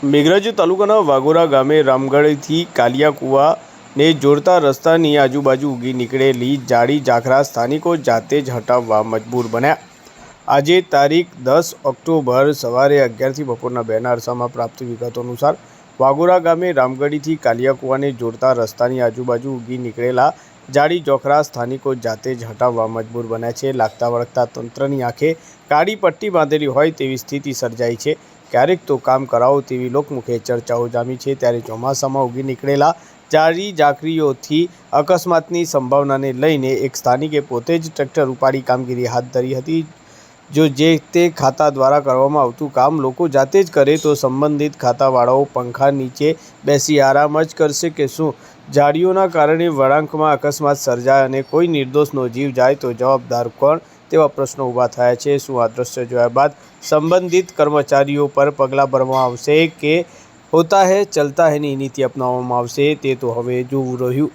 મેઘરજ તાલુકાના વાગોરા ગામે રામગઢથી કાલિયાકુવાને જોડતા રસ્તાની આજુબાજુ ઉગી નીકળેલી જાડી ઝાખરા સ્થાનિકો જાતે જ હટાવવા મજબૂર બન્યા. આજે તારીખ દસ ઓક્ટોબર સવારે અગિયારથી બપોરના બેના અરસામાં પ્રાપ્ત વિગતો અનુસાર વાગોરા ગામે રામગઢીથી કાલિયાકુવાને જોડતા રસ્તાની આજુબાજુ ઉગી નીકળેલા જાડી જોખરા સ્થાનિકો જાતે જ હટાવવા મજબૂર બન્યા છે. લાગતા વળગતા તંત્રની આંખે કાળી પટ્ટી બાંધેલી હોય તેવી સ્થિતિ સર્જાઈ છે. ક્યારેક તો કામ કરાવો તેવી લોકમુખે ચર્ચાઓ જામી છે. ત્યારે ચોમાસામાં ઉગી નીકળેલા જાડી જાકરીઓથી અકસ્માતની સંભાવનાને લઈને એક સ્થાનિકે પોતે જ ટ્રેક્ટર ઉપાડી કામગીરી હાથ ધરી હતી. જો જે તે ખાતા દ્વારા કરવામાં આવતું કામ લોકો જાતે જ કરે તો સંબંધિત ખાતાવાળાઓ પંખા નીચે બેસી આરામ જ કરશે કે શું? ઝાડીઓના કારણે વળાંકમાં અકસ્માત સર્જાય અને કોઈ નિર્દોષનો જીવ જાય તો જવાબદાર કોણ? તેવા પ્રશ્નો ઊભા થયા છે. શું આ દ્રશ્ય જોયા બાદ સંબંધિત કર્મચારીઓ પર પગલાં ભરવામાં આવશે કે હોતા હૈ, ચલતા હૈની નીતિ અપનાવવામાં આવશે તે તો હવે જોવું રહ્યું.